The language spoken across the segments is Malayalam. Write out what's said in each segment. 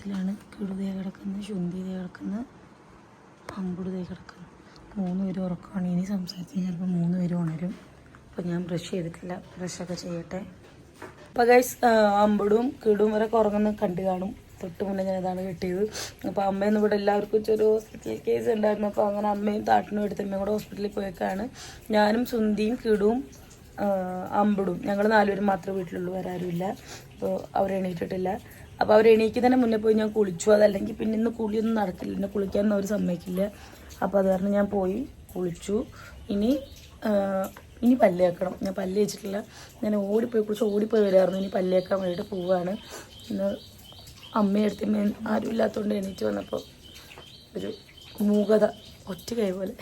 ഉറക്കത്തിലാണ് കിടുതേ കിടക്കുന്നത് ശുന്തിതേ കിടക്കുന്നത് അമ്പുടുതേ കിടക്കുന്നത്. മൂന്ന് പേരും ഉറക്കമാണ്. ഇനി സംസാരിച്ച് ചിലപ്പോൾ മൂന്ന് പേരും ഉണരും. അപ്പോൾ ഞാൻ ബ്രഷ് ചെയ്തിട്ടില്ല. ബ്രഷൊക്കെ ചെയ്യട്ടെ. അപ്പോൾ ഗൈസ് അമ്പടും കിടും വരെ ഉറങ്ങുന്ന കണ്ടു കാണും. തൊട്ട് മുന്നേ ഞാൻ ഇതാണ് കിട്ടിയത്. അപ്പോൾ അമ്മയും ഇവിടെ എല്ലാവർക്കും ചെറിയ ഹോസ്പിറ്റൽ കേസ് ഉണ്ടായിരുന്നു. അപ്പോൾ അങ്ങനെ അമ്മയും താട്ടിനും എടുത്ത് അമ്മയും കൂടെ ഹോസ്പിറ്റലിൽ പോയേക്കാണ്. ഞാനും സുന്ദിയും കിടും അമ്പടും. ഞങ്ങൾ നാലുപേരും മാത്രമേ വീട്ടിലുള്ളൂ. വരാരുമില്ല അപ്പോൾ അവർ എണീറ്റിട്ടില്ല. അപ്പോൾ അവർ തന്നെ മുന്നേ പോയി ഞാൻ കുളിച്ചു. അതല്ലെങ്കിൽ പിന്നെ ഇന്ന് കുളിയൊന്നും നടക്കില്ല എന്നെ കുളിക്കാനൊന്നും അവർ സമ്മതിക്കില്ല. അപ്പോൾ അത് കാരണം ഞാൻ പോയി കുളിച്ചു. ഇനി ഇനി പല്ല് തേക്കണം. ഞാൻ പല്ല് വെച്ചിട്ടില്ല ഞാൻ ഓടിപ്പോയി കുളിച്ച് ഓടിപ്പോയി വരായിരുന്നു ഇനി പല്ല് തേക്കാൻ വേണ്ടിയിട്ട് പോവാണ്. ഇന്ന് അമ്മയെടുത്ത് ആരും ഇല്ലാത്തതുകൊണ്ട് എണീറ്റ് വന്നപ്പോൾ ഒരു മൂകത ഒറ്റ കൈ പോലെ.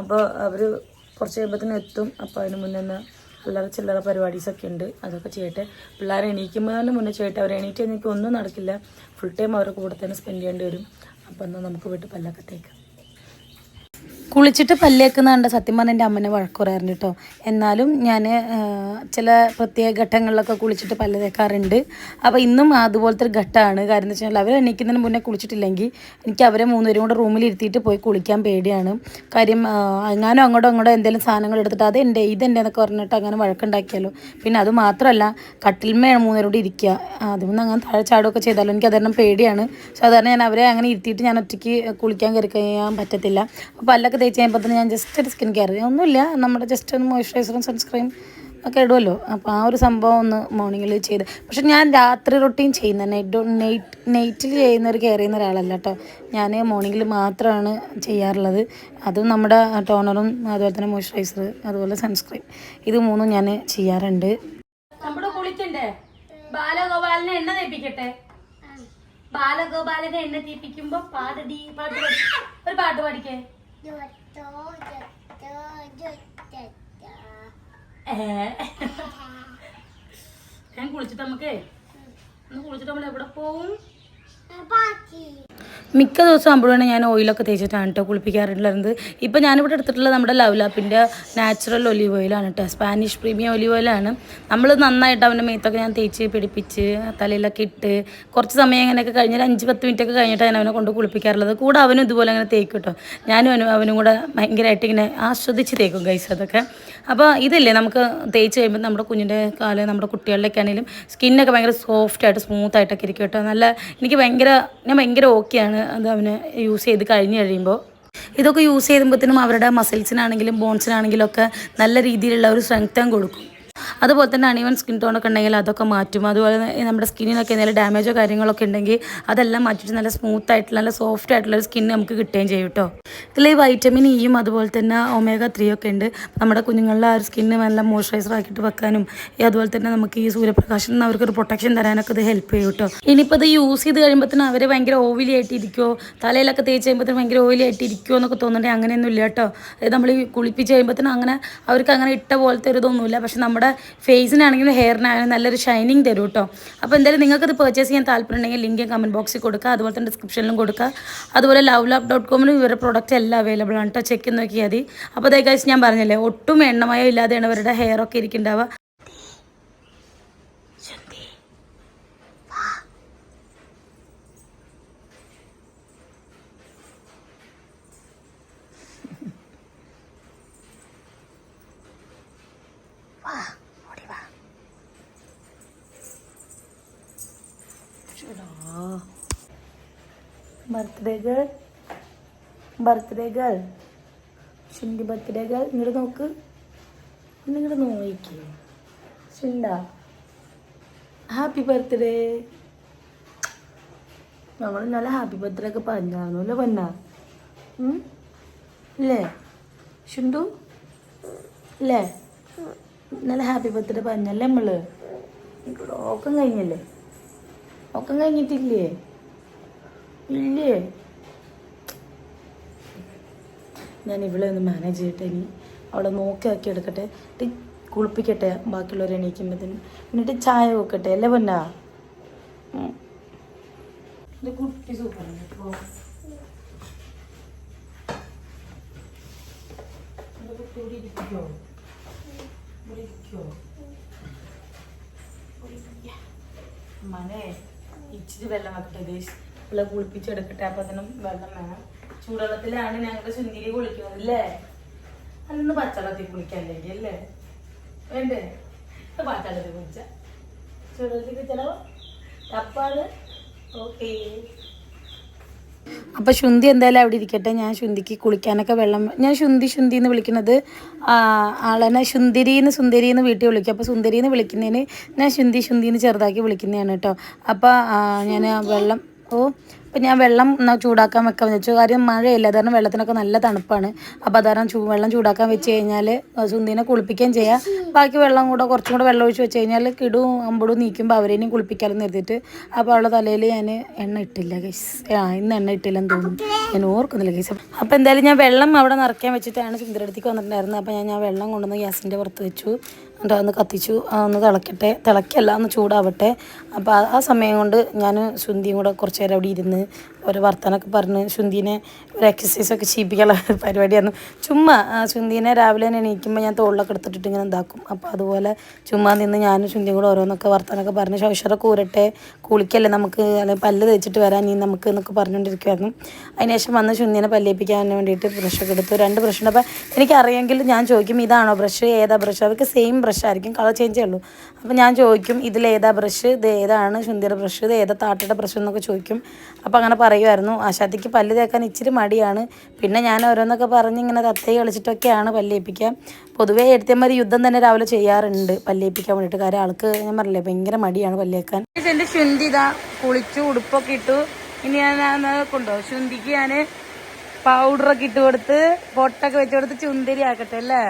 അപ്പോൾ അവർ കുറച്ച് കഴിയുമ്പോഴത്തേനും എത്തും. അപ്പോൾ അതിന് മുന്നേ അല്ലറ ചില്ലറ പരിപാടീസൊക്കെ ഉണ്ട് അതൊക്കെ ചെയ്യട്ടെ. പിള്ളേർ എണീക്കുമ്പോൾ മുന്നേ ചെയ്യട്ടെ. അവർ എണീറ്റ് എനിക്ക് ഒന്നും നടക്കില്ല. ഫുൾ ടൈം അവരുടെ കൂടെ തന്നെ സ്പെൻഡ് ചെയ്യേണ്ടി വരും. അപ്പം എന്നാൽ നമുക്ക് വീട്ടിൽ പല്ലൊക്കെ തേക്കാം. കുളിച്ചിട്ട് പല്ലേക്കുന്ന കണ്ട സത്യം പറഞ്ഞാൽ എന്റെ അമ്മനെ വഴക്കുറയാറുണ്ട് കേട്ടോ. എന്നാലും ഞാൻ ചില പ്രത്യേക ഘട്ടങ്ങളിലൊക്കെ കുളിച്ചിട്ട് പല്ല് തേക്കാറുണ്ട്. അപ്പോൾ ഇന്നും അതുപോലത്തെ ഒരു ഘട്ടമാണ് കാര്യം എന്ന് വെച്ചാൽ അവർ എണീക്കുന്നതിന് മുന്നേ കുളിച്ചിട്ടില്ലെങ്കിൽ എനിക്ക് അവരെ മൂന്നുപേരും കൂടെ റൂമിൽ ഇരുത്തിയിട്ട് പോയി കുളിക്കാൻ പേടിയാണ്. കാര്യം എങ്ങാനും അങ്ങോട്ടോ അങ്ങോട്ടോ എന്തെങ്കിലും സാധനങ്ങൾ എടുത്തിട്ട് അത് എന്റെ ഇതെന്റെ എന്നൊക്കെ പറഞ്ഞിട്ട് അങ്ങനെ വഴക്കുണ്ടാക്കിയാലോ. പിന്നെ അത് മാത്രമല്ല കട്ടിൽമയാണ് മൂന്നുപേരും കൂടി ഇരിക്കുക. അതുകൊണ്ട് അങ്ങനെ താഴെ ചാടുകയൊക്കെ ചെയ്താലോ എനിക്ക് അതെല്ലാം പേടിയാണ്. സാധാരണ ഞാൻ അവരെ അങ്ങനെ ഇരുത്തിയിട്ട് ഞാൻ ഒറ്റയ്ക്ക് കുളിക്കാൻ കയറി കഴിയാൻ പറ്റത്തില്ല. അപ്പോൾ പല്ലൊക്കെ തേച്ച് കഴിയുമ്പോൾ തന്നെ ഞാൻ ജസ്റ്റ് ഒരു സ്കിൻ കെയർ ഒന്നുമില്ല നമ്മുടെ ജസ്റ്റ് ഒന്ന് മോയ്സ്ചറൈസറും സൺസ്ക്രീം ഒക്കെ ഇടുമല്ലോ അപ്പോൾ ആ ഒരു സംഭവം ഒന്ന് മോർണിംഗിൽ ചെയ്ത്. പക്ഷെ ഞാൻ രാത്രി റൊട്ടീൻ ചെയ്യുന്ന നൈറ്റ് നൈറ്റ് നൈറ്റിൽ ചെയ്യുന്ന ഒരു കെയർ ചെയ്യുന്ന ഒരാളല്ല കേട്ടോ ഞാൻ മോർണിംഗിൽ മാത്രമാണ് ചെയ്യാറുള്ളത്. അതും നമ്മുടെ ടോണറും അതുപോലെ തന്നെ മോയ്സ്ചറൈസർ അതുപോലെ സൺസ്ക്രീൻ ഇത് മൂന്നും ഞാൻ ചെയ്യാറുണ്ട്. നമ്മുടെ കുളിക്കണ്ടേ? ബാലഗോപാലിനെ എണ്ണ തേപ്പിക്കട്ടെ? ബാലഗോപാലിനെ എണ്ണ തീപ്പിക്കുമ്പോ പാടടി പാട്ട് ഒരു പാട്ട് പാടിക്കേ. ഞാൻ കുളിച്ചിട്ട് നമുക്കേ ഒന്ന് കുളിച്ചിട്ട് നമ്മൾ എവിടെ പോവും മിക്ക ദിവസം ആകുമ്പോഴാണ് ഞാൻ ഓയിലൊക്കെ തേച്ചിട്ടാണ് കേട്ടോ കുളിപ്പിക്കാറുള്ളത്. ഇപ്പം ഞാനിവിടെ എടുത്തിട്ടുള്ളത് നമ്മുടെ ലവ്ലാപ്പിന്റെ നാച്ചുറൽ ഒലീവ് ഓയിലാണ് കേട്ടോ സ്പാനിഷ് പ്രീമിയം ഒലീവ് ഓയിലാണ് നമ്മൾ നന്നായിട്ട് അവന്റെ മേത്തൊക്കെ ഞാൻ തേച്ച് പിടിപ്പിച്ച് തലയിലൊക്കെ ഇട്ട് കുറച്ച് സമയം ഇങ്ങനെയൊക്കെ കഴിഞ്ഞാൽ അഞ്ച് പത്ത് മിനിറ്റ് ഒക്കെ കഴിഞ്ഞിട്ട് ഞാൻ അവനെ കൊണ്ട് കുളിപ്പിക്കാറുള്ളത്. കൂടെ അവനും ഇതുപോലെ അങ്ങനെ തേക്കും കേട്ടോ ഞാനും അവനും അവനും കൂടെ ഭയങ്കരമായിട്ട് ഇങ്ങനെ ആസ്വദിച്ച് തേക്കും ഗൈസ് അതൊക്കെ. അപ്പോൾ ഇതല്ലേ നമുക്ക് തേച്ച് കഴിയുമ്പോൾ നമ്മുടെ കുഞ്ഞിന്റെ കാൽ നമ്മുടെ കുട്ടികളുടെയൊക്കെ ആണെങ്കിലും സ്കിന്നൊക്കെ ഭയങ്കര സോഫ്റ്റായിട്ട് സ്മൂത്തായിട്ടൊക്കെ ഇരിക്കും കേട്ടോ നല്ല എനിക്ക് ഭയങ്കര ഞാൻ ഭയങ്കര ഓക്കെയാണ് അത് അവന് യൂസ് ചെയ്ത് കഴിഞ്ഞ് കഴിയുമ്പോൾ. ഇതൊക്കെ യൂസ് ചെയ്യുമ്പോഴത്തേനും അവരുടെ മസിൽസിനാണെങ്കിലും ബോൺസിനാണെങ്കിലും ഒക്കെ നല്ല രീതിയിലുള്ള ഒരു സ്ട്രെങ്തൻ കൊടുക്കും. അതുപോലെ തന്നെ അണിവൻ സ്കിൻ ടോണൊക്കെ ഉണ്ടെങ്കിൽ അതൊക്കെ മാറ്റും. അതുപോലെ നമ്മുടെ സ്കിന്നിനൊക്കെ എന്തെങ്കിലും ഡാമേജോ കാര്യങ്ങളൊക്കെ ഉണ്ടെങ്കിൽ അതെല്ലാം മാറ്റിയിട്ട് നല്ല സ്മൂത്ത് ആയിട്ടുള്ള നല്ല സോഫ്റ്റ് ആയിട്ടുള്ള ഒരു സ്കിൻ നമുക്ക് കിട്ടുകയും ചെയ്യും കേട്ടോ ഇതിൽ വൈറ്റമിൻ ഇയും അതുപോലെ തന്നെ ഒമേഗ ത്രീ ഒക്കെ ഉണ്ട്. നമ്മുടെ കുഞ്ഞുങ്ങളുടെ ആ ഒരു സ്കിന്ന് നല്ല മോയ്സ്ചറൈസർ ആക്കിയിട്ട് വെക്കാനും അതുപോലെ തന്നെ നമുക്ക് ഈ സൂര്യപ്രകാശം നിന്ന് അവർക്കൊരു പ്രൊട്ടക്ഷൻ തരാനൊക്കെ ഇത് ഹെൽപ്പ് ചെയ്യും കേട്ടോ ഇനിയിപ്പോൾ ഇത് യൂസ് ചെയ്ത് കഴിയുമ്പോഴത്തേനും അവർ ഭയങ്കര ഓയിലി ആയിട്ടിരിക്കുമോ തലയിലൊക്കെ തേച്ച് കഴിയുമ്പോഴത്തേനും ഭയങ്കര ഓയിലി ആയിട്ടിരിക്കുമോ എന്നൊക്കെ തോന്നുന്നുണ്ടെങ്കിൽ അങ്ങനെയൊന്നും ഇല്ല കേട്ടോ നമ്മൾ കുളിപ്പിച്ച് കഴിയുമ്പോഴത്തേനും അങ്ങനെ അവർക്ക് അങ്ങനെ ഇട്ട പോലത്തെ ഒരു ഇതൊന്നുമില്ല. പക്ഷെ നമ്മുടെ ഫേസിനാണെങ്കിലും ഹെയറിനാണെങ്കിലും നല്ലൊരു ഷൈനിങ് തരും കേട്ടോ അപ്പോൾ എന്തായാലും നിങ്ങൾക്കത് പർച്ചേസ് ചെയ്യാൻ താല്പര്യം ഉണ്ടെങ്കിൽ ലിങ്ക് കമന്റ് ബോക്സിൽ കൊടുക്കുക അതുപോലെ തന്നെ ഡിസ്ക്രിപ്ഷനിലും കൊടുക്കുക അതുപോലെ ലവ് ലാബ് ഡോട്ട് കോമിലും ഇവരുടെ പ്രോഡക്റ്റ് എല്ലാം അവൈലബിൾ ആണ് കേട്ടോ ചെക്ക് നോക്കിയാൽ മതി. അപ്പോൾ അതേ ഞാൻ പറഞ്ഞല്ലേ ഒട്ടും എണ്ണമയോ ഇല്ലാതെയാണ് ഇവരുടെ ഹെയറൊക്കെ ഇരിക്കുന്നുണ്ടാവുക. ബർത്ത്ഡേ ഗേൾ ബർത്ത്ഡേ ഗേൾ ഷിന്റെ ബർത്ത്ഡേ ഗേൾ ഇങ്ങോട്ട് നോക്ക്. നിങ്ങോട്ട് നോക്കിക്കേ. ഷിണ്ട. ഹാപ്പി ബർത്ത്ഡേ നമ്മൾ ഇന്നലെ ഹാപ്പി ബർത്ത്ഡേ ഒക്കെ പറഞ്ഞായിരുന്നു അല്ലേ പൊന്ന? അല്ലേ ഷിണ്ടു? അല്ലേ ഇന്നലെ ഹാപ്പി ബർത്ത്ഡേ പറഞ്ഞല്ലേ നമ്മൾ? ഓക്കം കഴിഞ്ഞല്ലേ? ഓക്കം കഴിഞ്ഞിട്ടില്ലേ? ഇല്ലേ? ഞാൻ ഇവിടെ ഒന്ന് മാനേജ് ചെയ്യട്ടെ ഇനി. അവിടെ നോക്കി ആക്കി എടുക്കട്ടെ. കുളിപ്പിക്കട്ടെ ബാക്കിയുള്ളവരെ എണീക്കുമ്പോഴത്തേനും. എന്നിട്ട് ചായ വെക്കട്ടെ അല്ലേ പൊന്നാ. മനെ ഇച്ചിരി വെള്ളം വെക്കട്ടെ ദേശ് ഇവിടെ കുളിപ്പിച്ചെടുക്കട്ടെ അപ്പൊ അതിനും വെള്ളം വേണം. ചൂടുവെള്ളത്തിലാണ് ഞങ്ങളുടെ ചുന്തിരി കുളിക്കുന്നത് അല്ലേ? അന്ന് പച്ചവെള്ളത്തിൽ കുളിക്കല്ലെങ്കിൽ അല്ലേ? വേണ്ടേ? പച്ചവെള്ളത്തിൽ കുളിച്ച. ചൂടുവെള്ളത്തിൽ കുളിച്ചാലോ? തപ്പാണ്. ഓക്കേ. അപ്പൊ ശുന്തി എന്തായാലും അവിടെ ഇരിക്കട്ടെ. ഞാൻ ശുന്തിക്ക് കുളിക്കാനൊക്കെ വെള്ളം ഞാൻ ശുന്തി ശുന്തി എന്ന് വിളിക്കുന്നത് ആളനെ ആളെന്നെ സുന്ദരി എന്ന് വീട്ടിൽ വിളിക്കും. അപ്പോൾ സുന്ദരി എന്ന് വിളിക്കുന്നതിന് ഞാൻ ശുന്തി എന്ന് ചെറുതാക്കി വിളിക്കുന്നതാണ് കേട്ടോ. അപ്പോൾ ഞാൻ വെള്ളം ഓ അപ്പം ഞാൻ വെള്ളം ചൂടാക്കാൻ വെക്കാൻ വെച്ചു. കാര്യം മഴയില്ല. കാരണം വെള്ളത്തിനൊക്കെ നല്ല തണുപ്പാണ്. അപ്പോൾ അതാരണം ചൂ വെള്ളം ചൂടാക്കാൻ വെച്ച് കഴിഞ്ഞാൽ സുന്ദീനെ കുളിപ്പിക്കുകയും ചെയ്യാം. ബാക്കി വെള്ളം കൂടെ കുറച്ചും കൂടെ വെള്ളം ഒഴിച്ച് വെച്ച് കഴിഞ്ഞാൽ കിടും അമ്പടും നീക്കുമ്പോൾ അവരേനും കുളിപ്പിക്കാമെന്ന് കരുതിയിട്ട്. അപ്പോൾ അവളുടെ തലയിൽ ഞാൻ എണ്ണ ഇട്ടില്ല ഗൈസ് ആ ഇന്ന് എണ്ണ ഇട്ടില്ലെന്ന് തോന്നുന്നു. ഞാൻ ഓർക്കുന്നില്ല ഗൈസ് അപ്പോൾ എന്തായാലും ഞാൻ വെള്ളം അവിടെ നിറയ്ക്കാൻ വെച്ചിട്ടാണ് സുന്ദരടുത്തേക്ക് വന്നിട്ടുണ്ടായിരുന്നത്. അപ്പോൾ ഞാൻ ഞാൻ വെള്ളം കൊണ്ടുവന്ന് ഗ്യാസിന്റെ പുറത്ത് വെച്ചു. എന്നിട്ട് അതൊന്ന് കത്തിച്ചു അതൊന്ന് തിളക്കട്ടെ തിളക്കല്ല ഒന്ന് ചൂടാവട്ടെ. അപ്പോൾ ആ- സമയം കൊണ്ട് ഞാൻ ശുന്തിയും കൂടെ കുറച്ച് നേരം അവിടെ ഇരുന്ന് ഓരോ വർത്തമാനമൊക്കെ പറഞ്ഞ് ശുന്തിനെ ഒരു എക്സസൈസൊക്കെ ചെയ്യിപ്പിക്കാനുള്ള പരിപാടിയായിരുന്നു. ചുമ്മാ ശുന്തിനെ രാവിലെ തന്നെ എണീക്കുമ്പോൾ ഞാൻ തോളിലൊക്കെ എടുത്തിട്ട് ഇങ്ങനെ ഉണ്ടാക്കും അപ്പോൾ അതുപോലെ ചുമ്മാ നിന്ന് ഞാനും ശുന്തിയും കൂടെ ഓരോന്നൊക്കെ വർത്തമാനമൊക്കെ പറഞ്ഞ് ശൗഷറൊക്കെ കൂരട്ടെ കുളിക്കല്ലേ നമുക്ക്? അല്ലെങ്കിൽ പല്ല് തേച്ചിട്ട് വരാൻ നീ നമുക്ക് എന്നൊക്കെ പറഞ്ഞുകൊണ്ടിരിക്കുമായിരുന്നു അതിനുശേഷം വന്ന് ശുന്തിനെ പല്ലേപ്പിക്കാൻ വേണ്ടിയിട്ട് ബ്രഷൊക്കെ എടുത്തു. രണ്ട് ബ്രഷുണ്ട് അപ്പോൾ എനിക്കറിയെങ്കിൽ ഞാൻ ചോദിക്കും ഇതാണോ ബ്രഷ് ഏതാ ബ്രഷ് അവർക്ക് സെയിം ബ്രഷ് ആയിരിക്കും. കളർ ചേഞ്ചേ ഉള്ളൂ. അപ്പോൾ ഞാൻ ചോദിക്കും ഇതിലേതാ ബ്രഷ് ഇത് ഏതാണ് ശുന്തിയുടെ ബ്രഷ് ഇത് ഏതാ താട്ടയുടെ ബ്രഷ് എന്നൊക്കെ ചോദിക്കും. അപ്പോൾ അങ്ങനെ പറയുമായിരുന്നു ആശാത്തിക്ക് പല്ല് തേക്കാൻ ഇച്ചിരി മടിയാണ്. പിന്നെ ഞാൻ ഓരോന്നൊക്കെ പറഞ്ഞ് ഇങ്ങനെ തത്തയെ കളിച്ചിട്ടൊക്കെയാണ് പല്ലേപ്പിക്കുക പൊതുവേ എടുത്തമാര് യുദ്ധം തന്നെ രാവിലെ ചെയ്യാറുണ്ട് പല്ലേപ്പിക്കാൻ വേണ്ടിയിട്ട്. കാര്യം ആൾക്ക് ഞാൻ പറഞ്ഞില്ലേ ഭയങ്കര മടിയാണ് പല്ലേക്കാൻ എന്റെ ശുന്തി ഇതാ കുളിച്ചു ഉടുപ്പൊക്കെ ഇട്ടു. ഇനി ഞാൻ കൊണ്ടോ? ശുന്തിക്ക് ഞാൻ പൗഡറൊക്കെ ഇട്ട് കൊടുത്ത് പൊട്ടൊക്കെ വെച്ച് കൊടുത്ത് ചുന്തിരി ആക്കട്ടെ അല്ലേ?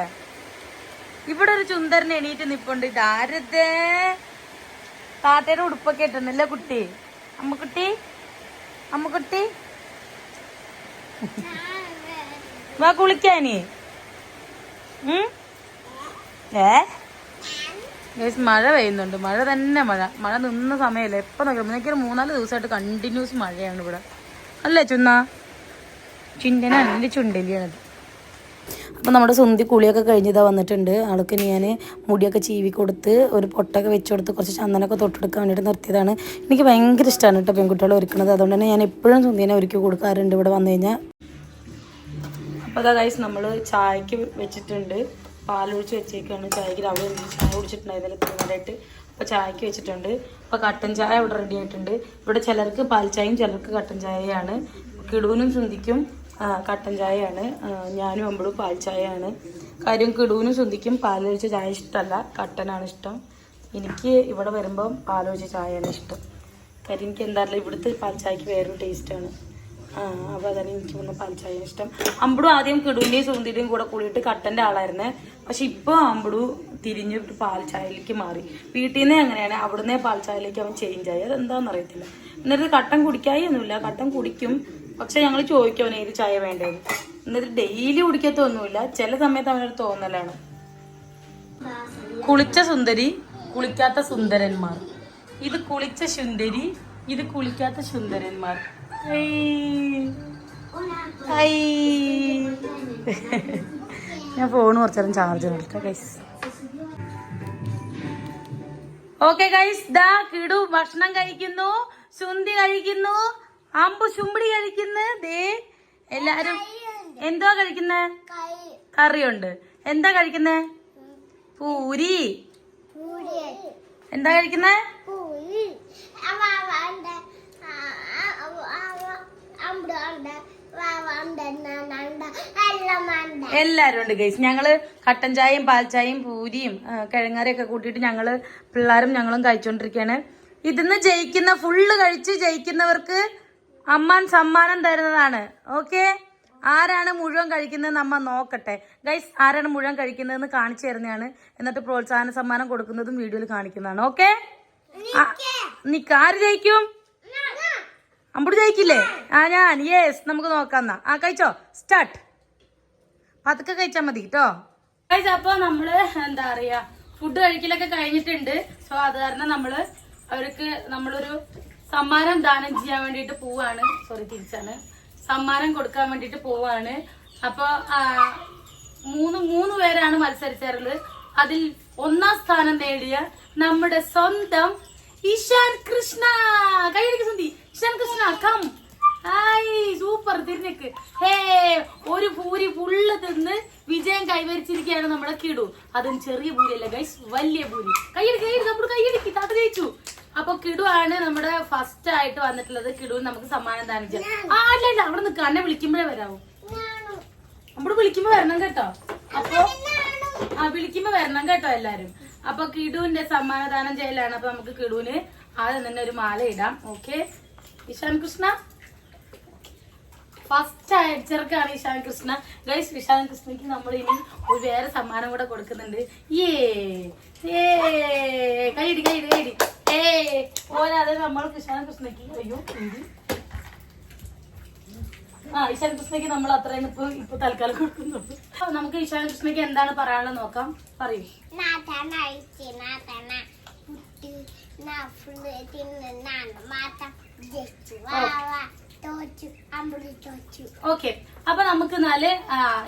ഇവിടെ ഒരു ചുന്തരനെ എണീറ്റ് നിപ്പുണ്ട്. ഇതാരതേ താത്തയുടെ ഉടുപ്പൊക്കെ ഇട്ടുന്നില്ല കുട്ടി? അമ്മക്കുട്ടി? അമ്മക്കുട്ടി. വാ കുളിക്കാനി? ഏ? ഗൈസ് മഴ പെയ്യുന്നുണ്ട്. മഴ തന്നെ മഴ. മഴ നിന്ന സമയമല്ലേ എപ്പോൾ നോക്കിയാലും എനിക്കൊരു മൂന്നാൽ ദിവസമായിട്ട് കണ്ടിന്യൂസ് മഴയാണ് ഇവിടെ. അല്ലേ ചുന്ന? ചുണ്ടനാണ് എന്റെ ചുണ്ടലിയാണത് അപ്പോൾ നമ്മുടെ സുന്തി കുളിയൊക്കെ കഴിഞ്ഞതാ വന്നിട്ടുണ്ട്. ആൾക്ക് ഞാൻ മുടിയൊക്കെ ചീവി കൊടുത്ത് ഒരു പൊട്ടൊക്കെ വെച്ച് കൊടുത്ത് കുറച്ച് ചന്ദനമൊക്കെ തൊട്ടെടുക്കാൻ വേണ്ടിയിട്ട് നിർത്തിയതാണ്. എനിക്ക് ഭയങ്കര ഇഷ്ടമാണ് കേട്ടോ പെൺകുട്ടികളെ ഒരുക്കുന്നത് അതുകൊണ്ട് തന്നെ ഞാൻ എപ്പോഴും സുന്തിനെ ഒരുക്കി കൊടുക്കാറുണ്ട് ഇവിടെ വന്നു കഴിഞ്ഞാൽ അപ്പോൾ അതാ ഗൈസ് നമ്മൾ ചായക്ക് വെച്ചിട്ടുണ്ട്. പാലൊഴിച്ച് വെച്ചേക്കാണ് ചായക്ക്. രാവിലെ ചായ കുടിച്ചിട്ടുണ്ടായിരുന്നില്ല അപ്പോൾ ചായക്ക് വെച്ചിട്ടുണ്ട്. അപ്പോൾ കട്ടൻ ചായ ഇവിടെ റെഡി ആയിട്ടുണ്ട്. ഇവിടെ ചിലർക്ക് പാൽ ചായയും ചിലർക്ക് കട്ടൻ ചായയാണ്. കിടുവിനും സുന്ദിക്കും ആ, കട്ടൻ ചായയാണ്. ഞാനും അമ്പളും പാൽ ചായയാണ്. കാര്യം കിടുവിനും സുന്ദിക്കും പാലൊഴിച്ച ചായ ഇഷ്ടമല്ല കട്ടനാണ് ഇഷ്ടം. എനിക്ക് ഇവിടെ വരുമ്പം പാലൊഴിച്ച ചായയാണ് ഇഷ്ടം. കാര്യം എനിക്ക് എന്താ ഇവിടുത്തെ പാൽ ചായക്ക് വേറൊരു ടേസ്റ്റാണ് അപ്പോൾ അതാണ് എനിക്ക് വന്ന പാൽ ചായ ഇഷ്ടം. അമ്പടും ആദ്യം കിടുവിന്റെയും സുന്ദരിയും കൂടെ കൂടിയിട്ട് കട്ടന്റെ ആളായിരുന്നേ. പക്ഷെ ഇപ്പോൾ അമ്പടു തിരിഞ്ഞ് പാൽ ചായയിലേക്ക് മാറി. വീട്ടിൽ നിന്നേ അങ്ങനെയാണ് അവിടുന്ന് പാൽ ചായയിലേക്ക് അവൻ ചേഞ്ച് ആയി. അതെന്താണെന്ന് അറിയത്തില്ല. എന്നിട്ട് കട്ടൻ കുടിക്കായി ഒന്നുമില്ല കട്ടൻ കുടിക്കും. പക്ഷെ ഞങ്ങൾ ചോദിക്കും അവന് ഏത് ചായ വേണ്ടത് എന്നിട്ട് ഡെയിലി കുടിക്കത്തൊന്നുമില്ല ചില സമയത്ത് അവനൊരു തോന്നലാണ്. കുളിച്ച സുന്ദരി കുളിക്കാത്ത സുന്ദരന്മാർ. ഇത് കുളിച്ച സുന്ദരി ഇത് കുളിക്കാത്ത സുന്ദരന്മാർ. ഞാൻ ഫോൺ കുറച്ചേരം ചാർജ് നിർത്താം ഗൈസ് ഓക്കെ ഗൈസ് ദാ കിടു ഭക്ഷണം കഴിക്കുന്നു സുന്ദി കഴിക്കുന്നു. അമ്പു ചുമ്പടി കഴിക്കുന്നു ദേ എല്ലാരും എന്തോ കഴിക്കുന്ന കറിയുണ്ട്. എന്താ കഴിക്കുന്ന പൂരി. എന്താ കഴിക്കുന്ന എല്ലാരും ഉണ്ട് ഗൈസ് ഞങ്ങൾ കട്ടൻ ചായയും പാൽ ചായയും പൂരിയും കിഴങ്ങാരൊക്കെ കൂട്ടിയിട്ട് ഞങ്ങൾ പിള്ളേരും ഞങ്ങളും കഴിച്ചോണ്ടിരിക്കയാണ്. ഇതിന്ന് ജയിക്കുന്ന ഫുള്ള് കഴിച്ച് ജയിക്കുന്നവർക്ക് അമ്മാൻ സമ്മാനം തരുന്നതാണ്. ഓക്കെ ആരാണ് മുഴുവൻ കഴിക്കുന്നത് അമ്മ നോക്കട്ടെ. ഗൈസ് ആരാണ് മുഴുവൻ കഴിക്കുന്നതെന്ന് കാണിച്ചു തരുന്നതാണ്. എന്നിട്ട് പ്രോത്സാഹന സമ്മാനം കൊടുക്കുന്നതും വീഡിയോയിൽ കാണിക്കുന്നതാണ്. ഓക്കെ നിക്ക്. ആര് ജയിക്കും? അമ്പുട് ജയിക്കില്ലേ? ആ ഞാൻ. യെസ് നമുക്ക് നോക്കാം ആ കഴിച്ചോ? സ്റ്റാർട്ട് പതുക്കെ കഴിച്ചാൽ മതി കേട്ടോ ഗൈസ് അപ്പൊ നമ്മൾ എന്താ പറയാ ഫുഡ് കഴിക്കലൊക്കെ കഴിഞ്ഞിട്ടുണ്ട്. സോ അത് കാരണം നമ്മൾ അവർക്ക് നമ്മളൊരു സമ്മാനം ദാനം ചെയ്യാൻ വേണ്ടിയിട്ട് പോവാണ്. സോറി തിരിച്ചാണ്. സമ്മാനം കൊടുക്കാൻ വേണ്ടിയിട്ട് പോവാണ്. അപ്പൊ മൂന്ന് മൂന്ന് പേരാണ് മത്സരിച്ചത് അതിൽ ഒന്നാം സ്ഥാനം നേടിയ നമ്മുടെ സ്വന്തം ഇഷാൻ കൃഷ്ണ. കൈയടിക്ക് സുന്ദി. Ishan Krishna come hi super തിരിഞ്ഞേക്ക് hey ഒരു പൂരി ഫുള്ള് തിന്ന് വിജയം കൈവരിച്ചിരിക്കുകയാണ് നമ്മുടെ കിടു. അതും ചെറിയ പൂരി അല്ല ഗൈസ് വലിയ പൂരി. കൈയടി കൈയടി നമ്മുടെ കൈയടിക്ക്. താത്ത ജയിച്ചു. അപ്പൊ കിടു ആണ് നമ്മുടെ ഫസ്റ്റ് ആയിട്ട് വന്നിട്ടുള്ളത്. കിടു നമുക്ക് സമ്മാനം ദാനം ചെയ്യാം ആ അല്ല അല്ല അവിടെ നിൽക്കുക എന്നെ വിളിക്കുമ്പോഴേ വരാവൂ. നമ്മുടെ വിളിക്കുമ്പോ വരണം കേട്ടോ. അപ്പൊ ആ വിളിക്കുമ്പോ വരണം കേട്ടോ എല്ലാരും. അപ്പൊ കിടുവിന്റെ സമ്മാനദാനം ചെയ്യലാണ്. അപ്പൊ നമുക്ക് കിടുവിന് ആദ്യം തന്നെ ഒരു മാല ഇടാം. ഓക്കെ ഇഷാൻ കൃഷ്ണ ഫസ്റ്റ് അയച്ചർക്കാണ് ഇഷാൻ കൃഷ്ണ ഗൈസ് ഇഷാൻ കൃഷ്ണക്ക് നമ്മൾ ഇനി ഒരു വേറെ സമ്മാനം കൂടെ കൊടുക്കുന്നുണ്ട്. ഏ ഏ കൈയിടി കൈയിടി കൈയിടി ഏ പോരാതെ നമ്മൾ ഇഷാൻ കൃഷ്ണയ്ക്ക് അയ്യോ ആ ഇഷാൻ കൃഷ്ണയ്ക്ക് നമ്മൾ അത്രയും ഇപ്പൊ ഇപ്പൊ തൽക്കാലം കൊടുക്കുന്നുണ്ട് നമുക്ക് ഇഷാൻ കൃഷ്ണയ്ക്ക് എന്താണ് പറയാനുള്ളത് നോക്കാം. പറയൂ. ഓക്കെ. അപ്പൊ നമുക്ക് നാല്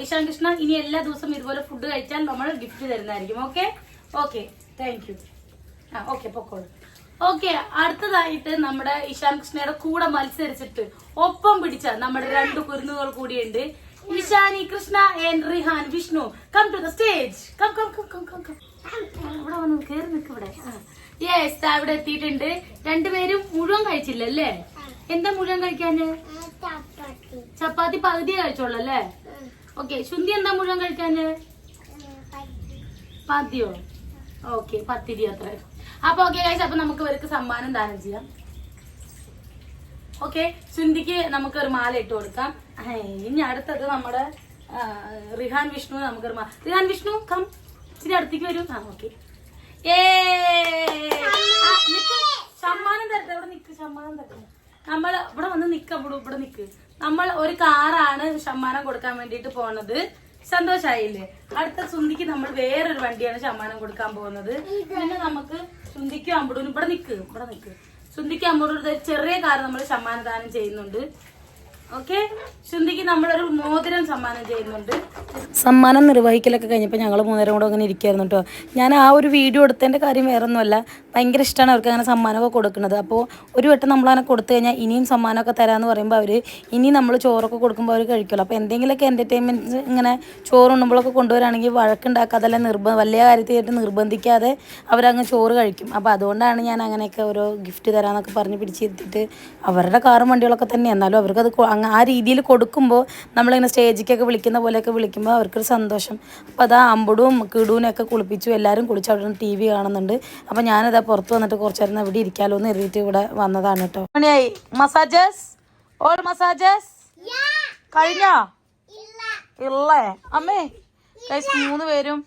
ഇഷാൻ കൃഷ്ണ ഇനി എല്ലാ ദിവസവും ഇതുപോലെ ഫുഡ് കഴിച്ചാൽ നമ്മൾ ഗിഫ്റ്റ് തരുന്നതായിരിക്കും. ഓക്കെ? ഓക്കെ. താങ്ക് യു ആ ഓക്കെ പൊക്കോളൂ. ഓക്കെ അടുത്തതായിട്ട് നമ്മുടെ ഇഷാൻ കൃഷ്ണയുടെ കൂടെ മത്സരിച്ചിട്ട് ഒപ്പം പിടിച്ച നമ്മുടെ രണ്ട് കുരുന്നുകൾ കൂടിയുണ്ട്. Ishani Krishna and Rihan Vishnu come to the stage come come come come come come ഇവിടെ വന്ന് കേറി നിൽക്ക് ഇവിടെ. യെസ് അവിടെ എത്തിയിട്ടുണ്ട്. രണ്ടുപേരും മുഴുവൻ കഴിച്ചില്ല അല്ലേ? എന്താ മുഴുവൻ കഴിക്കാന് ചപ്പാത്തി ചപ്പാത്തി പകുതി കഴിച്ചോളൂ അല്ലേ? ഓക്കെ ശുന്തി എന്താ മുഴുവൻ കഴിക്കാന് പതിയോ ഓക്കെ പത്തിരി അത്ര. അപ്പൊ ഓക്കെ കഴിച്ച അപ്പൊ നമുക്ക് ഇവർക്ക് സമ്മാനം ദാനം ചെയ്യാം. ഓക്കെ സുന്ദിക്ക് നമുക്ക് ഒരു മാല ഇട്ട് കൊടുക്കാം. ഇനി അടുത്തത് നമ്മുടെ റിഹാൻ വിഷ്ണു നമുക്കൊരു മാല റിഹാൻ വിഷ്ണു കം ഇച്ചിരി അടുത്തേക്ക് വരൂ. ആ ഓക്കെ. സമ്മാനം തരട്ടെ ഇവിടെ നിക്ക് സമ്മാനം തരട്ടെ. നമ്മൾ ഇവിടെ വന്ന് നിക്ക ഇവിടെ ഇവിടെ നിക്ക്. നമ്മൾ ഒരു കാറാണ് സമ്മാനം കൊടുക്കാൻ വേണ്ടിയിട്ട് പോണത്. സന്തോഷായില്ലേ? അടുത്ത സുന്ദിക്ക് നമ്മൾ വേറൊരു വണ്ടിയാണ് ശമാനം കൊടുക്കാൻ പോകുന്നത്. പിന്നെ നമുക്ക് സുന്ദിക്കും അമ്പടൂനും ഇവിടെ നിക്ക് ഇവിടെ നിക്ക്. സുന്ദിക്കും അമ്പടൂനും ചെറിയ കാർ നമ്മൾ ശമാനദാനം ചെയ്യുന്നുണ്ട്. ഓക്കെ? സുന്ദിക്ക് നമ്മളൊരു മോതിരം സമ്മാനം ചെയ്യുന്നുണ്ട്. സമ്മാനം നിർവഹിക്കലൊക്കെ കഴിഞ്ഞപ്പോൾ ഞങ്ങൾ മൂന്നേരം കൂടെ അങ്ങനെ ഇരിക്കുകയായിരുന്നു കേട്ടോ ഞാൻ ആ ഒരു വീഡിയോ എടുത്തതിന്റെ കാര്യം വേറെ ഒന്നുമല്ല ഭയങ്കര ഇഷ്ടമാണ് അവർക്ക് അങ്ങനെ സമ്മാനമൊക്കെ കൊടുക്കുന്നത്. അപ്പോൾ ഒരു വട്ടം നമ്മളങ്ങനെ കൊടുത്തു കഴിഞ്ഞാൽ ഇനിയും സമ്മാനമൊക്കെ തരാമെന്ന് പറയുമ്പോൾ അവർ ഇനി നമ്മൾ ചോറൊക്കെ കൊടുക്കുമ്പോൾ അവർ കഴിക്കുമല്ലോ. അപ്പോൾ എന്തെങ്കിലുമൊക്കെ എന്റർടൈൻമെന്റ്സ് ഇങ്ങനെ ചോറ് ഉണ്ണുമ്പോഴൊക്കെ കൊണ്ടുവരാണെങ്കിൽ വഴക്കുണ്ടാക്കാതെ അതെല്ലാം നിർബ വലിയ കാര്യത്തിലായിട്ട് നിർബന്ധിക്കാതെ അവരങ്ങ് ചോറ് കഴിക്കും. അപ്പോൾ അതുകൊണ്ടാണ് ഞാൻ അങ്ങനെയൊക്കെ ഓരോ ഗിഫ്റ്റ് തരാമെന്നൊക്കെ പറഞ്ഞ് പിടിച്ചിരുത്തിയിട്ട് അവരുടെ കാറും വണ്ടികളൊക്കെ തന്നെ. എന്നാലും അവർക്കത് അങ്ങ് ആ രീതിയിൽ കൊടുക്കുമ്പോൾ നമ്മളിങ്ങനെ സ്റ്റേജിക്കൊക്കെ വിളിക്കുന്ന പോലെയൊക്കെ വിളിക്കുമ്പോൾ അവർക്കൊരു സന്തോഷം. അപ്പോൾ അതാ അമ്പടും കിടൂനൊക്കെ കുളിപ്പിച്ചു എല്ലാവരും കുളിച്ച് അവിടെ ടി വി കാണുന്നുണ്ട്. അപ്പോൾ ഞാനതാ പുറത്ത് വന്നിട്ട് കുറച്ച് നേരം ഇവിടെ ഇരിക്കാമല്ലോ എന്ന് എഴുതിയിട്ട് ഇവിടെ വന്നതാണ് കേട്ടോ. മണിയായി മസാജസ്? All massages? കഴിഞ്ഞോ? ഇല്ലേ. അമ്മേ കഴിച്ച് മൂന്ന് പേരും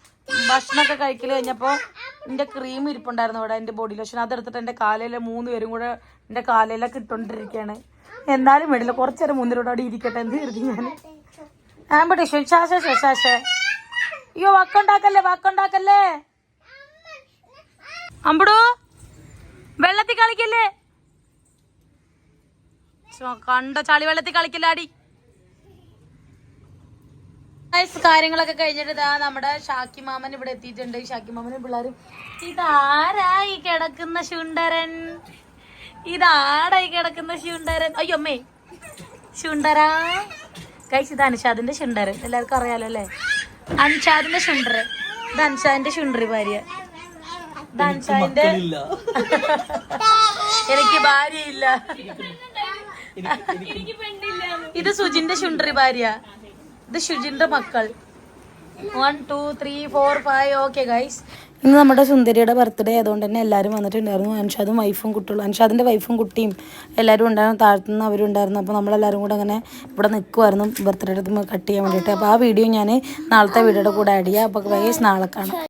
ഭക്ഷണമൊക്കെ കഴിക്കൽ കഴിഞ്ഞപ്പോൾ എന്റെ ക്രീം ഇരിപ്പുണ്ടായിരുന്നു ഇവിടെ എന്റെ ബോഡി ലോഷൻ. അതെടുത്തിട്ട് എന്റെ കാലയിലെ മൂന്ന് പേരും കൂടെ എന്റെ കാലയിലൊക്കെ ഇട്ടുകൊണ്ടിരിക്കുകയാണ്. എന്തായാലും വേണ്ടില്ല. കുറച്ചേരം അവിടെ ഇരിക്കട്ടെ. എന്ത് കരുതി ഞാൻ? ആമ്പട്ടെ ശാശ ശാശ അയ്യോ വക്കുണ്ടാക്കല്ലേ വക്കുണ്ടാക്കല്ലേ? അമ്പടു വെള്ളത്തിൽ കളിക്കല്ലേ? കണ്ട ചളി വെള്ളത്തിൽ കളിക്കല്ലാടി കാര്യങ്ങളൊക്കെ കഴിഞ്ഞിട്ട് ഇതാ നമ്മുടെ ഷാക്കി മാമൻ ഇവിടെ എത്തിയിട്ടുണ്ട്. ഷാക്കി മാമനും പിള്ളേരും ഇതാരായി കിടക്കുന്ന ശുണ്ടരൻ? ഇതാടായി കിടക്കുന്ന ശുണ്ടരൻ. അയ്യോ അമ്മേ. ശുണ്ടരാ. കഴിച്ച് ഇത് അൻഷാദിന്റെ ശുണ്ടരൻ. എല്ലാവർക്കും അറിയാലോ അല്ലേ? അൻഷാദിന്റെ ശുണ്ടരൻ. ഇത് ശുണ്ടറി ഭാര്യ. ഇത് എനിക്ക് എനിക്ക് ഇല്ല ഇത് സുജിന്റെ ശുണ്ടറി ഭാര്യ. ഇത് ഷുജിന്റെ മക്കൾ. One two three four five okay guys ഇന്ന് നമ്മുടെ സുന്ദരിയുടെ ബർത്ത്ഡേ ആയതുകൊണ്ട് തന്നെ എല്ലാവരും വന്നിട്ടുണ്ടായിരുന്നു. അൻഷാദും വൈഫും കുട്ടികളും. അൻഷാദിന്റെ വൈഫും കുട്ടിയും എല്ലാവരും ഉണ്ടായിരുന്നു. താഴ്ത്തുനിന്ന് അവരും ഉണ്ടായിരുന്നു. അപ്പോൾ നമ്മളെല്ലാവരും കൂടെ അങ്ങനെ ഇവിടെ നിൽക്കുമായിരുന്നു ബർത്ത്ഡേ കട്ട് ചെയ്യാൻ വേണ്ടിയിട്ട്. അപ്പോൾ ആ വീഡിയോ ഞാൻ നാളത്തെ വീഡിയോയുടെ കൂടെ ആഡ് ചെയ്യാം. അപ്പോൾ വൈസ് നാളെ കാണാം.